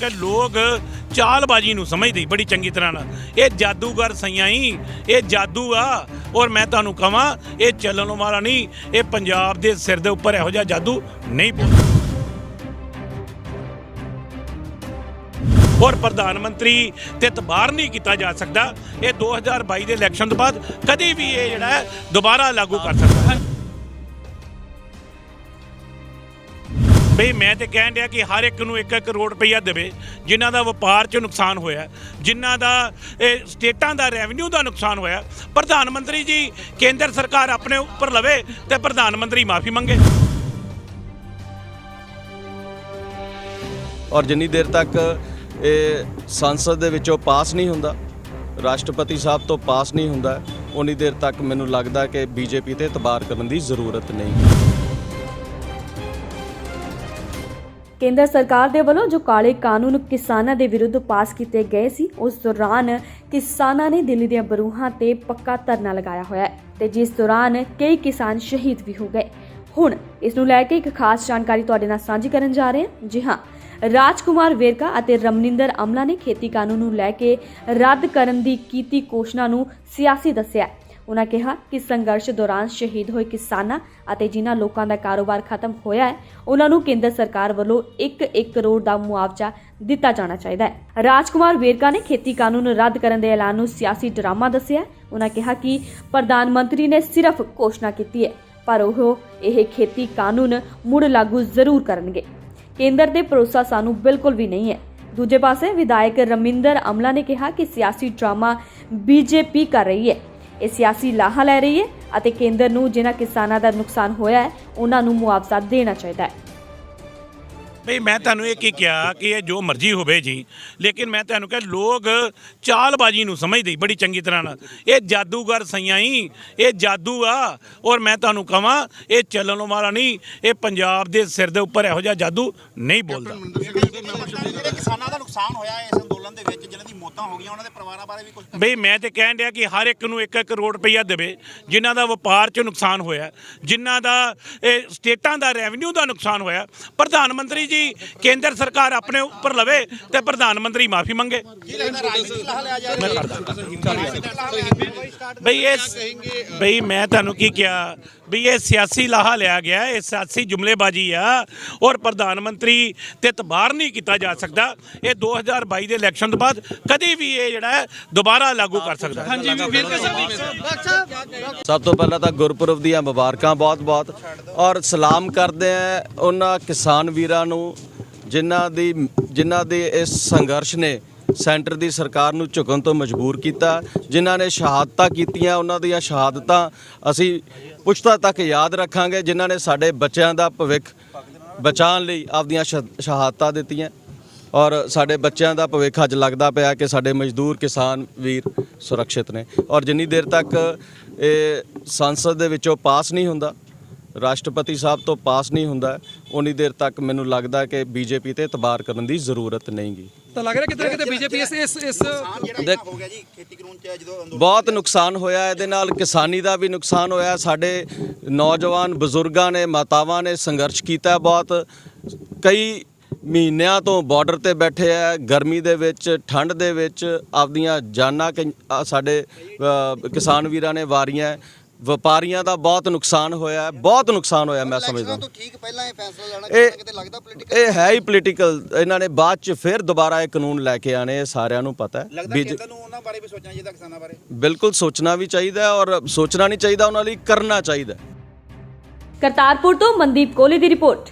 ਕਿ ਲੋਕ ਚਾਲਬਾਜੀ ਨੂੰ ਸਮਝਦੇ ਬੜੀ ਚੰਗੀ ਤਰ੍ਹਾਂ ਨਾਲ। ਇਹ ਜਾਦੂਗਰ ਸਈਆਂ ਇਹ ਜਾਦੂ ਆ। ਔਰ ਮੈਂ ਤੁਹਾਨੂੰ ਕਹਾਂ ਇਹ ਚੱਲਣ ਵਾਲਾ ਨਹੀਂ, ਇਹ ਪੰਜਾਬ ਦੇ ਸਿਰ ਦੇ ਉੱਪਰ ਇਹੋ ਜਿਹਾ ਜਾਦੂ ਨਹੀਂ ਬੋਲਦਾ ਔਰ ਪ੍ਰਧਾਨ ਮੰਤਰੀ ਤੇ ਤਬਾਰ ਨਹੀਂ ਕੀਤਾ ਜਾ ਸਕਦਾ। ਇਹ 2022 ਦੇ ਇਲੈਕਸ਼ਨ ਤੋਂ ਬਾਅਦ ਕਦੇ ਵੀ ਇਹ ਜਿਹੜਾ ਦੁਬਾਰਾ ਲਾਗੂ ਕਰ ਸਕਦਾ। ਹੈ ਬਈ ਮੈਂ ਤੇ ਕਹਿਣ ਡਿਆ ਕਿ ਹਰ ਇੱਕ ਨੂੰ 1 ਕਰੋੜ ਰੁਪਈਆ ਦੇਵੇ, ਜਿਨ੍ਹਾਂ ਦਾ ਵਪਾਰ 'ਚ ਨੁਕਸਾਨ ਹੋਇਆ, ਜਿਨ੍ਹਾਂ ਦਾ, ਇਹ ਸਟੇਟਾਂ ਦਾ ਰੈਵਨਿਊ ਦਾ ਨੁਕਸਾਨ ਹੋਇਆ, ਪ੍ਰਧਾਨ ਮੰਤਰੀ ਜੀ, ਕੇਂਦਰ ਸਰਕਾਰ ਆਪਣੇ ਉੱਪਰ ਲਵੇ ਤੇ ਪ੍ਰਧਾਨ ਮੰਤਰੀ ਮਾਫੀ ਮੰਗੇ। ਔਰ ਜਿੰਨੀ ਦੇਰ ਤੱਕ ਇਹ ਸੰਸਦ ਦੇ ਵਿੱਚੋਂ ਪਾਸ ਨਹੀਂ ਹੁੰਦਾ, ਰਾਸ਼ਟਰਪਤੀ ਸਾਹਿਬ ਤੋਂ ਪਾਸ ਨਹੀਂ ਹੁੰਦਾ ਉਨੀ ਦੇਰ ਤੱਕ ਮੈਨੂੰ ਲੱਗਦਾ ਕਿ ਬੀਜੇਪੀ ਤੇ ਇਤਬਾਰ ਕਰਨ ਦੀ ਜ਼ਰੂਰਤ ਨਹੀਂ। ਕੇਂਦਰ ਸਰਕਾਰ ਦੇ ਵੱਲੋਂ ਜੋ ਕਾਲੇ ਕਾਨੂੰਨ ਕਿਸਾਨਾਂ ਦੇ ਵਿਰੁੱਧ ਪਾਸ ਕੀਤੇ ਗਏ ਸੀ, ਉਸ ਦੌਰਾਨ ਕਿਸਾਨਾਂ ਨੇ ਦਿੱਲੀ ਦੀਆਂ ਬਰੂਹਾਂ ਤੇ ਪੱਕਾ ਧਰਨਾ ਲਗਾਇਆ ਹੋਇਆ ਹੈ ਤੇ ਜਿਸ ਦੌਰਾਨ ਕਈ ਕਿਸਾਨ ਸ਼ਹੀਦ ਵੀ ਹੋ ਗਏ। ਹੁਣ ਇਸ ਨੂੰ ਲੈ ਕੇ ਇੱਕ ਖਾਸ ਜਾਣਕਾਰੀ ਤੁਹਾਡੇ ਨਾਲ ਸਾਂਝੀ ਕਰਨ ਜਾ ਰਹੇ ਹਾਂ। ਜੀ ਹਾਂ, ਰਾਜਕੁਮਾਰ ਵੇਰਕਾ ਅਤੇ ਰਮਨਿੰਦਰ ਅਮਲਾ ਨੇ ਖੇਤੀ ਕਾਨੂੰਨ ਨੂੰ ਲੈ ਕੇ ਰੱਦ ਕਰਨ ਦੀ ਕੀਤੀ ਕੋਸ਼ਿਸ਼ਾਂ ਨੂੰ ਸਿਆਸੀ ਦੱਸਿਆ ਹੈ। ਉਨ੍ਹਾਂ ਕਿਹਾ ਕਿ ਸੰਘਰਸ਼ ਦੌਰਾਨ ਸ਼ਹੀਦ ਹੋਏ ਕਿਸਾਨਾਂ ਅਤੇ ਜਿਨ੍ਹਾਂ ਲੋਕਾਂ ਦਾ ਕਾਰੋਬਾਰ ਖਤਮ ਹੋਇਆ ਹੈ ਉਹਨਾਂ ਨੂੰ ਕੇਂਦਰ ਸਰਕਾਰ ਵੱਲੋਂ 1-1 ਕਰੋੜ ਦਾ ਮੁਆਵਜ਼ਾ ਦਿੱਤਾ ਜਾਣਾ ਚਾਹੀਦਾ ਹੈ। ਰਾਜਕੁਮਾਰ ਵੇਰਕਾ ਨੇ ਖੇਤੀ ਕਾਨੂੰਨ ਰੱਦ ਕਰਨ ਦੇ ਐਲਾਨ ਨੂੰ ਸਿਆਸੀ ਡਰਾਮਾ ਦੱਸਿਆ ਉਹਨਾਂ ਕਿਹਾ ਕਿ ਪ੍ਰਧਾਨ ਮੰਤਰੀ ਨੇ ਸਿਰਫ ਘੋਸ਼ਣਾ ਕੀਤੀ ਹੈ, ਪਰ ਉਹ ਇਹ ਖੇਤੀ ਕਾਨੂੰਨ ਮੁੜ ਲਾਗੂ ਜ਼ਰੂਰ ਕਰਨਗੇ। ਕੇਂਦਰ ਦੇ ਭਰੋਸਾ ਸਾਨੂੰ ਬਿਲਕੁਲ ਵੀ ਨਹੀਂ ਹੈ। ਦੂਜੇ ਪਾਸੇ ਵਿਧਾਇਕ ਰਮਿੰਦਰ ਅਮਲਾ ਨੇ ਕਿਹਾ ਕਿ ਸਿਆਸੀ ਡਰਾਮਾ ਬੀਜੇਪੀ ਕਰ ਰਹੀ ਹੈ। ਇਹ ਸਿਆਸੀ ਲਾਹਾ ਲੈ ਰਹੀ ਹੈ ਅਤੇ ਕੇਂਦਰ ਨੂੰ ਜਿਨ੍ਹਾਂ ਕਿਸਾਨਾਂ ਦਾ ਨੁਕਸਾਨ ਹੋਇਆ ਹੈ ਉਹਨਾਂ ਨੂੰ ਮੁਆਵਜ਼ਾ ਦੇਣਾ ਚਾਹੀਦਾ ਹੈ। ਬਈ ਮੈਂ ਤੁਹਾਨੂੰ ਇਹ ਕੀ ਕਿਹਾ ਕਿ ਇਹ ਜੋ ਮਰਜ਼ੀ ਹੋਵੇ ਜੀ ਲੇਕਿਨ ਮੈਂ ਤੁਹਾਨੂੰ ਕਿਹਾ ਲੋਕ ਚਾਲਬਾਜੀ ਨੂੰ ਸਮਝਦੇ ਹੀ ਬੜੀ ਚੰਗੀ ਤਰ੍ਹਾਂ ਨਾਲ। ਇਹ ਜਾਦੂਗਰ ਸਈਆਂ ਹੀ ਇਹ ਜਾਦੂ ਆ ਔਰ ਮੈਂ ਤੁਹਾਨੂੰ ਕਹਾਂ ਇਹ ਚੱਲਣ ਵਾਲਾ ਨਹੀਂ ਇਹ ਪੰਜਾਬ ਦੇ ਸਿਰ ਦੇ ਉੱਪਰ ਇਹੋ ਜਿਹਾ ਜਾਦੂ ਨਹੀਂ ਬੋਲਦਾ। ਜਿਹੜੇ ਕਿਸਾਨਾਂ ਦਾ ਨੁਕਸਾਨ ਹੋਇਆ ਇਸ ਅੰਦੋਲਨ ਦੇ ਵਿੱਚ ਜਿਨ੍ਹਾਂ ਦੀ ਮੌਤਾਂ ਹੋ ਗਈਆਂ ਉਹਨਾਂ ਦੇ ਪਰਿਵਾਰਾਂ ਬਾਰੇ ਵੀ ਕੁਝ ਬਈ ਮੈਂ ਤੇ ਕਹਿਣ ਡਿਆ ਕਿ ਹਰ ਇੱਕ ਨੂੰ 1 ਕਰੋੜ ਰੁਪਈਆ ਦੇਵੇ ਜਿਨ੍ਹਾਂ ਦਾ ਵਪਾਰ 'ਚ ਨੁਕਸਾਨ ਹੋਇਆ ਜਿਨ੍ਹਾਂ ਦਾ ਇਹ ਸਟੇਟਾਂ ਦਾ ਰੈਵਨਿਊ ਦਾ ਨੁਕਸਾਨ ਹੋਇਆ ਪ੍ਰਧਾਨ ਮੰਤਰੀ ਜੀ ਕੇਂਦਰ ਸਰਕਾਰ ਆਪਣੇ ਉੱਪਰ ਲਵੇ ਤੇ ਪ੍ਰਧਾਨ ਮੰਤਰੀ ਮਾਫੀ ਮੰਗੇ। ਕੀ ਲੱਗਦਾ ਰਾਜਨੀਤਿਕ ਲਾਹਾ ਲਿਆ ਜਾ ਰਿਹਾ ਕਰਦਾ। ਬਈ ਇਹ ਬਈ ਮੈਂ ਤੁਹਾਨੂੰ ਕੀ ਕਿਹਾ ਵੀ ਇਹ ਸਿਆਸੀ ਲਾਹਾ ਲਿਆ ਗਿਆ ਹੈ, ਇਹ ਸਿਆਸੀ ਜੁਮਲੇਬਾਜ਼ੀ ਆ ਔਰ ਪ੍ਰਧਾਨ ਮੰਤਰੀ ਤੇ ਤਬਾਰ ਨਹੀਂ ਕੀਤਾ ਜਾ ਸਕਦਾ। ਇਹ 2022 ਦੇ ਇਲੈਕਸ਼ਨ ਤੋਂ ਬਾਅਦ ਕਦੀ ਵੀ ਇਹ ਜਿਹੜਾ ਹੈ ਦੁਬਾਰਾ ਲਾਗੂ ਕਰ ਸਕਦਾ ਹੈ। ਸਭ ਤੋਂ ਪਹਿਲਾਂ ਤਾਂ ਗੁਰਪੁਰਬ ਦੀਆਂ ਮੁਬਾਰਕਾਂ ਬਹੁਤ-ਬਹੁਤ ਔਰ ਸਲਾਮ ਕਰਦੇ ਆ ਉਹਨਾਂ ਕਿਸਾਨ ਵੀਰਾਂ ਨੂੰ ਜਿਨ੍ਹਾਂ ਦੀ ਜਿਨ੍ਹਾਂ ਦੇ ਇਸ ਸੰਘਰਸ਼ ਨੇ ਸੈਂਟਰ ਦੀ ਸਰਕਾਰ ਨੂੰ ਝੁਕਣ ਤੋਂ ਮਜਬੂਰ ਕੀਤਾ ਜਿਨ੍ਹਾਂ ਨੇ ਸ਼ਹਾਦਤਾਂ ਕੀਤੀਆਂ ਉਹਨਾਂ ਦੀਆਂ ਸ਼ਹਾਦਤਾਂ ਅਸੀਂ ਪੁਸ਼ਤਾ ਤੱਕ ਯਾਦ ਰੱਖਾਂਗੇ ਜਿਨ੍ਹਾਂ ਨੇ ਸਾਡੇ ਬੱਚਿਆਂ ਦਾ ਭਵਿੱਖ ਬਚਾਉਣ ਲਈ ਆਪਦੀਆਂ ਸ਼ਹਾਦਤਾਂ ਦਿੱਤੀਆਂ। ਔਰ ਸਾਡੇ ਬੱਚਿਆਂ ਦਾ ਭਵਿੱਖ ਅੱਜ ਲੱਗਦਾ ਪਿਆ ਕਿ ਸਾਡੇ ਮਜ਼ਦੂਰ ਕਿਸਾਨ ਵੀਰ ਸੁਰੱਖਿਅਤ ਨੇ। ਔਰ ਜਿੰਨੀ ਦੇਰ ਤੱਕ ਇਹ ਸੰਸਦ ਦੇ ਵਿੱਚੋਂ ਪਾਸ ਨਹੀਂ ਹੁੰਦਾ ਰਾਸ਼ਟਰਪਤੀ ਸਾਹਿਬ ਤੋਂ ਪਾਸ ਨਹੀਂ ਹੁੰਦਾ ਉਨੀ ਦੇਰ ਤੱਕ ਮੈਨੂੰ ਲੱਗਦਾ ਕਿ ਬੀਜੇਪੀ ਤੇ ਇਤਬਾਰ ਕਰਨ ਦੀ ਜ਼ਰੂਰਤ ਨਹੀਂਗੀ। ਤਾਂ ਲੱਗ ਰਿਹਾ ਕਿਤੇ ਕਿਤੇ ਬੀਜੇਪੀ ਇਸ ਇਸ ਇਸ ਹੋ ਗਿਆ ਜੀ ਖੇਤੀ ਕਾਨੂੰਨ ਚ ਜਦੋਂ ਅੰਦੋਲਨ ਬਹੁਤ ਨੁਕਸਾਨ ਹੋਇਆ ਇਹਦੇ ਨਾਲ ਕਿਸਾਨੀ ਦਾ ਵੀ ਨੁਕਸਾਨ ਹੋਇਆ ਸਾਡੇ ਨੌਜਵਾਨ ਬਜ਼ੁਰਗਾਂ ਨੇ ਮਾਤਾਵਾਂ ਨੇ ਸੰਘਰਸ਼ ਕੀਤਾ ਬਹੁਤ। ਕਈ ਮਹੀਨਿਆਂ ਤੋਂ ਬਾਰਡਰ ਤੇ ਬੈਠੇ ਆ ਗਰਮੀ ਦੇ ਵਿੱਚ ਠੰਡ ਦੇ ਵਿੱਚ ਆਪਦੀਆਂ ਜਾਨਾਂ ਸਾਡੇ ਕਿਸਾਨ ਵੀਰਾਂ ਨੇ ਵਾਰੀਆਂ ਵਪਾਰੀਆਂ ਦਾ ਬਹੁਤ ਨੁਕਸਾਨ ਹੋਇਆ ਬਹੁਤ ਨੁਕਸਾਨ ਹੋਇਆ ਮੈਂ ਸਮਝਦਾ ਇਲੈਕਸ਼ਨਾਂ ਤੋਂ ਠੀਕ ਪਹਿਲਾਂ ਇਹ ਫੈਸਲਾ ਲੈਣਾ ਇਹ ਕਿਤੇ ਲੱਗਦਾ ਪੋਲੀਟੀਕਲ ਇਹ ਹੈ ਹੀ ਪੋਲੀਟੀਕਲ ਇਹਨਾਂ ਨੇ ਬਾਅਦ ਚ ਫਿਰ ਦੁਬਾਰਾ ਇਹ ਕਾਨੂੰਨ ਲੈ ਕੇ ਆਣੇ ਇਹ ਸਾਰਿਆਂ ਨੂੰ ਪਤਾ ਹੈ। ਲੱਗਦਾ ਬੀਜ- ਕੇਂਦਰ ਨੂੰ ਉਹਨਾਂ ਬਾਰੇ ਵੀ ਸੋਚਣਾ ਚਾਹੀਦਾ ਕਿਸਾਨਾਂ ਬਾਰੇ? ਬਿਲਕੁਲ ਸੋਚਣਾ ਵੀ ਚਾਹੀਦਾ ਔਰ ਸੋਚਣਾ ਨਹੀਂ ਚਾਹੀਦਾ ਉਹਨਾਂ ਲਈ ਕਰਨਾ ਚਾਹੀਦਾ। ਕਰਤਾਰਪੁਰ ਤੋਂ ਮਨਦੀਪ ਕੋਹਲੀ ਦੀ ਰਿਪੋਰਟ।